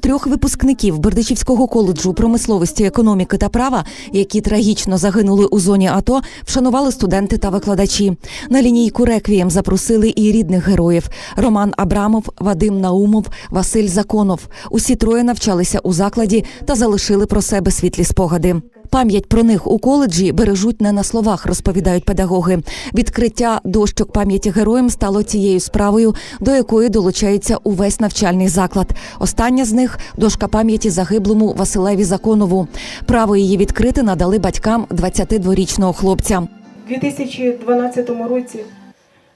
Трьох випускників Бердичівського коледжу промисловості, економіки та права, які трагічно загинули у зоні АТО, вшанували студенти та викладачі. На лінійку реквієм запросили і рідних героїв: Роман Абрамов, Вадим Наумов, Василь Законов. Усі троє навчалися у закладі та залишили про себе світлі спогади. Пам'ять про них у коледжі бережуть не на словах, розповідають педагоги. Відкриття дощок пам'яті героям стало тією справою, до якої долучається увесь навчальний заклад. Остання з них дошка пам'яті загиблому Василеві Законову. Право її відкрити надали батькам 22-річного хлопця. У 2012 році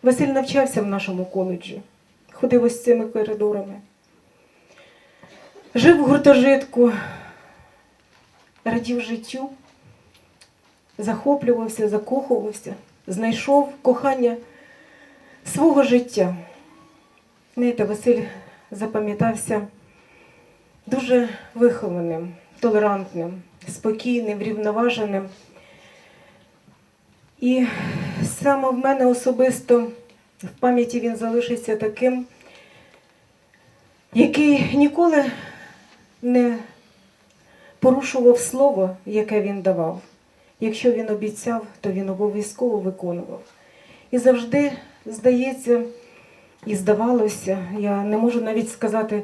Василь навчався в нашому коледжі, ходив ось цими коридорами. Жив в гуртожитку, радів життю, захоплювався, закохувався, знайшов кохання свого життя. Знаєте, Василь запам'ятався дуже вихованим, толерантним, спокійним, врівноваженим. І саме в мене особисто в пам'яті він залишиться таким, який ніколи не порушував слово, яке він давав. Якщо він обіцяв, то він обов'язково виконував. І завжди, здається, і здавалося, я не можу навіть сказати,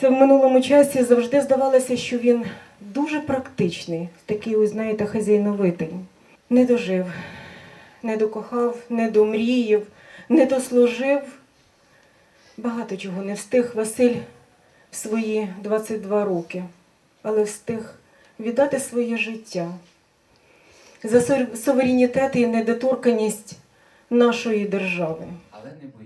це в минулому часі завжди здавалося, що він дуже практичний, такий, ось, знаєте, хазяйновитий. Не дожив, не докохав, не домріяв, не дослужив. Багато чого не встиг Василь в свої 22 роки, але встиг віддати своє життя за суверенітет і недоторканість нашої держави.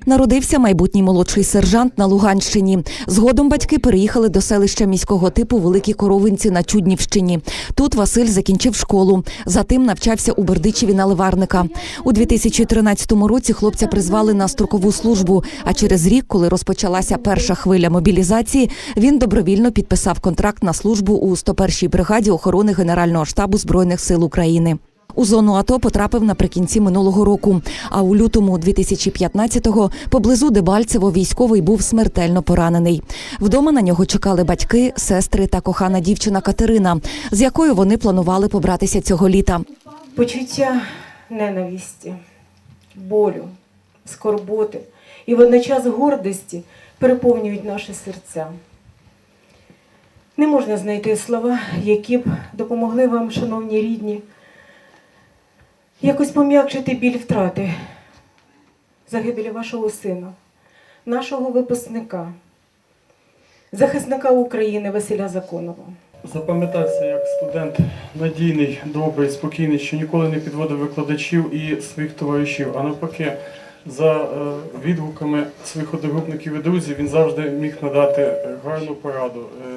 Народився майбутній молодший сержант на Луганщині. Згодом батьки переїхали до селища міського типу Великі Коровинці на Чуднівщині. Тут Василь закінчив школу. Затим навчався у Бердичеві на ливарника. У 2013 році хлопця призвали на строкову службу. А через рік, коли розпочалася перша хвиля мобілізації, він добровільно підписав контракт на службу у 101-й бригаді охорони Генерального штабу збройних сил України. У зону АТО потрапив наприкінці минулого року. А у лютому 2015-го поблизу Дебальцево військовий був смертельно поранений. Вдома на нього чекали батьки, сестри та кохана дівчина Катерина, з якою вони планували побратися цього літа. Почуття ненависті, болю, скорботи і водночас гордості переповнюють наші серця. Не можна знайти слова, які б допомогли вам, шановні рідні, якось пом'якшити біль втрати загибелі вашого сина, нашого випускника, захисника України Василя Законова. Запам'ятався як студент надійний, добрий, спокійний, що ніколи не підводив викладачів і своїх товаришів. А навпаки, за е, відгуками своїх одногрупників і друзів він завжди міг надати е, гарну пораду, е,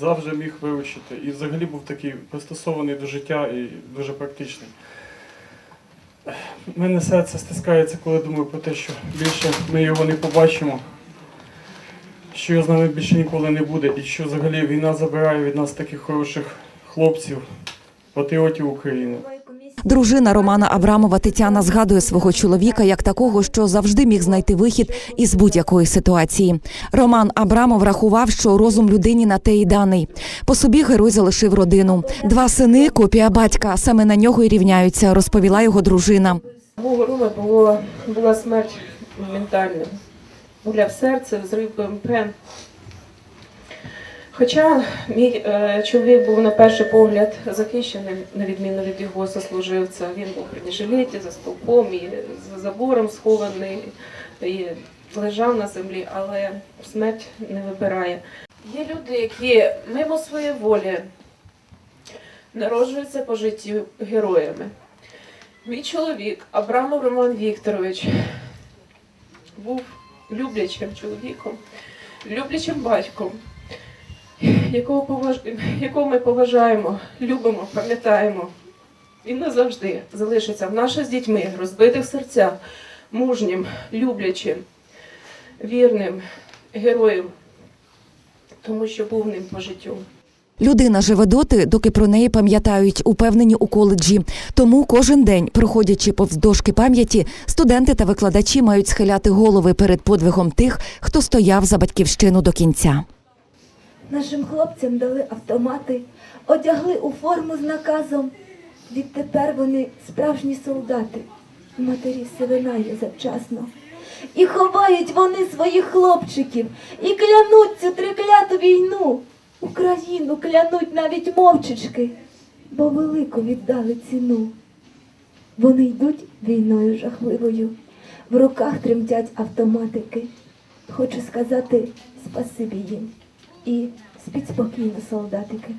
завжди міг виручити. І взагалі був такий пристосований до життя і дуже практичний. У мене серце стискається, коли думаю про те, що більше ми його не побачимо що його з нами більше ніколи не буде, і що взагалі війна забирає від нас таких хороших хлопців, патріотів України. Дружина Романа Абрамова Тетяна згадує свого чоловіка як такого, що завжди міг знайти вихід із будь-якої ситуації. Роман Абрамов рахував, що розум людині на те й даний. По собі герой залишив родину. Два сини, копія батька. Саме на нього й рівняються, розповіла його дружина. У Роми була, була смерть моментальна. Буля в серце, взрив БМП. Хоча мій е, чоловік був на перший погляд захищений, на відміну від його сослуживця, він був в бронежилеті, за стовпом і за забором схований, і лежав на землі, але смерть не вибирає. Є люди, які мимо своєї волі народжуються по життю героями. Мій чоловік Абрамов Роман Вікторович був люблячим чоловіком, люблячим батьком, якого, поваж... якого ми поважаємо, любимо, пам'ятаємо. Він назавжди залишиться в наших з дітьми, розбитих серцях, мужнім, люблячим, вірним героєм, тому що був ним по життю. Людина живе доти, доки про неї пам'ятають, упевнені у коледжі. Тому кожен день, проходячи повз дошки пам'яті, студенти та викладачі мають схиляти голови перед подвигом тих, хто стояв за батьківщину до кінця. Нашим хлопцям дали автомати, одягли у форму з наказом. Відтепер вони справжні солдати, матері сивинає завчасно. І ховають вони своїх хлопчиків, і клянуть цю трикляту війну. Україну клянуть навіть мовчечки, бо велику віддали ціну. Вони йдуть війною жахливою, в руках тремтять автоматики. Хочу сказати спасибі їм і спіть спокійно, солдатики.